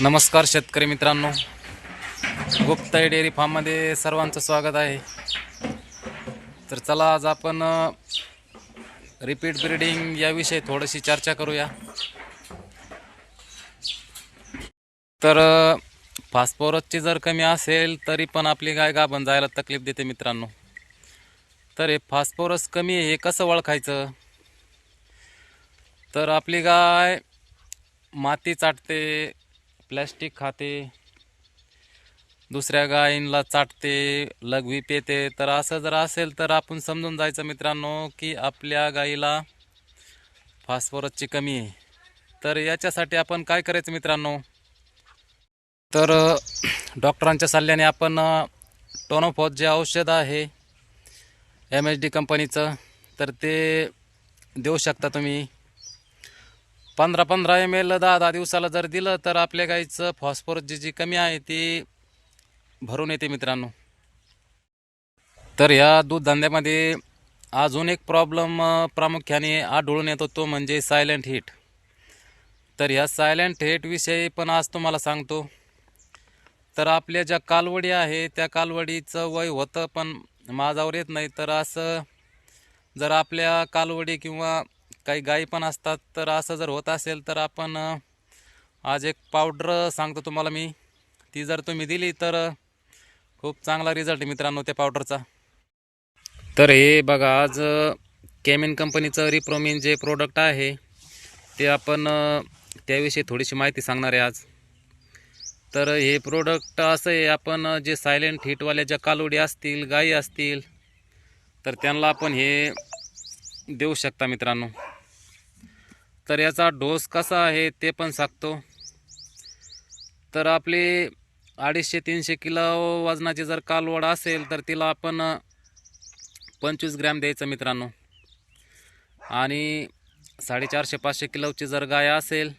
नमस्कार शेतकरी मित्रांनो. गुप्ताई डेअरी फार्ममध्ये सर्वांचं स्वागत आहे. तर चला आज आपण रिपीट ब्रीडिंग याविषयी थोडीशी चर्चा करूया. तर फॉस्फोरसची जर कमी असेल तरी पण आपली गाय गाभण जायला तकलीफ देते मित्रांनो. तर हे फॉस्फोरस कमी आहे हे कसं ओळखायचं? तर आपली गाय माती चाटते प्लॅस्टिक खाते दुसऱ्या गायींना चाटते लघवी पेते. तर असं जर असेल तर आपण समजून जायचं मित्रांनो की आपल्या गाईला फॉस्फरसची कमी आहे. तर याच्यासाठी आपण काय करायचं मित्रांनो? तर डॉक्टरांच्या सल्ल्याने आपण अ, टोनोफॉस जे औषध आहे एम एच डी कंपनीचं तर ते देऊ शकता तुम्ही. पंधरा पंधरा एम एल दहा दहा दिवसाला जर दिलं तर आपल्या गाईचं फॉस्फरस जी जी कमी आहे ती भरून येते मित्रांनो. तर ह्या दूध धंद्यामध्ये अजून एक प्रॉब्लेम प्रामुख्याने आढळून येतो तो म्हणजे सायलेंट हीट तर ह्या सायलेंट हीटविषयी पण आज तुम्हाला सांगतो. तर आपल्या ज्या कालवडी आहे त्या कालवडीचं वय होतं पण माझावर येत नाही. तर असं जर आपल्या कालवडी किंवा काही गायी पण असतात तर असं जर होत असेल तर आपण आज एक पावडर सांगतो तुम्हाला मी. ती जर तुम्ही दिली तर खूप चांगला रिझल्ट आहे मित्रांनो त्या पावडरचा. तर हे बघा आज कॅमिन कंपनीचं रिप्रोमिन जे प्रोडक्ट आहे ते आपण त्याविषयी थोडीशी माहिती सांगणार आहे आज. तर हे प्रोडक्ट असं आहे आपण जे सायलेंट हिटवाल्या ज्या कालोडी असतील गायी असतील तर त्यांना आपण हे देऊ शकता मित्रांनो. तर याचा डोस कसा आहे ते पण सांगतो. तर आपली अडीचशे तीनशे किलो वजनाची जर कालवड असेल तर तिला आपण पंचवीस ग्रॅम द्यायचं मित्रांनो. आणि साडेचारशे पाचशे किलोची जर गाय असेल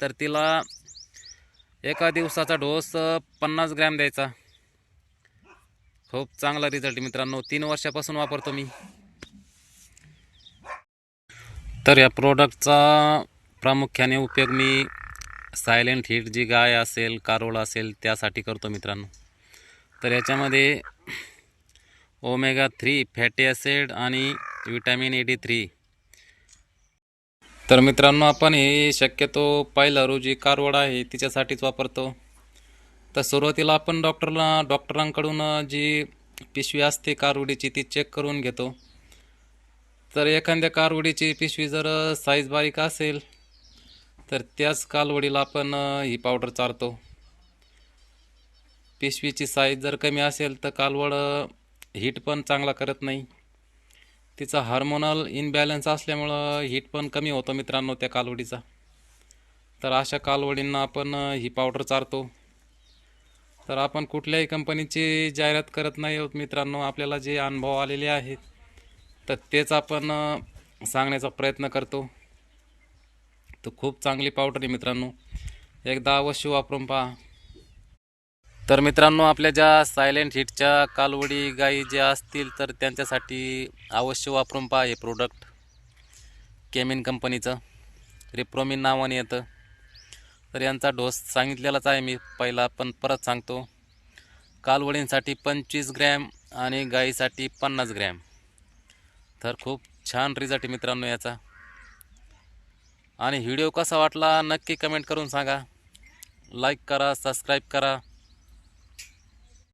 तर तिला एका दिवसाचा डोस पन्नास ग्रॅम द्यायचा. खूप चांगला रिझल्ट मित्रांनो. तीन वर्षापासून वापरतो मी. तर या प्रोडक्टचा प्रामुख्याने उपयोग मी सायलेंट हीट जी गाय असेल कारोळ असेल त्यासाठी करतो मित्रांनो. तर याच्यामध्ये ओमेगा थ्री फॅटी ॲसिड आणि विटॅमिन ए डी थ्री तर मित्रांनो आपण हे शक्यतो पहिला रोजी कारवड आहे तिच्यासाठीच वापरतो. तर सुरुवातीला आपण डॉक्टरला डॉक्टरांकडून जी पिशवी असते कारवडीची ती चेक करून घेतो. तर एखाद्या कारवडीची पिशवी जर साईज बारीक असेल तर त्याच कालवडीला आपण ही पावडर चारतो. पिशवीची साईज जर कमी असेल तर कालवड हीट पण चांगला करत नाही. तिचा हार्मोनल इनबॅलन्स असल्यामुळं हीट पण कमी होतं मित्रांनो त्या कालवडीचा. तर अशा कालवडींना आपण ही पावडर चारतो. तर आपण कुठल्याही कंपनीची जाहिरात करत नाही आहोत मित्रांनो. आपल्याला जे अनुभव आलेले आहेत तर तेच आपण सांगण्याचा प्रयत्न करतो. तर खूप चांगली पावडर आहे मित्रांनो. एकदा अवश्य वापरून पहा. तर मित्रांनो आपल्या ज्या सायलेंट हिटच्या कालवडी गाई ज्या असतील तर त्यांच्यासाठी अवश्य वापरून पहा हे प्रोडक्ट केमिन कंपनीचं रिप्रोमिन नावाने येतं. तर यांचा डोस सांगितलेलाच आहे मी. पहिला पण परत सांगतो. कालवडींसाठी पंचवीस ग्रॅम आणि गाईसाठी पन्नास ग्रॅम. तर खूप छान रिझल्ट आहे मित्रांनो याचा. आणि व्हिडिओ कसा वाटला नक्की कमेंट करून सांगा. लाईक करा सबस्क्राईब करा.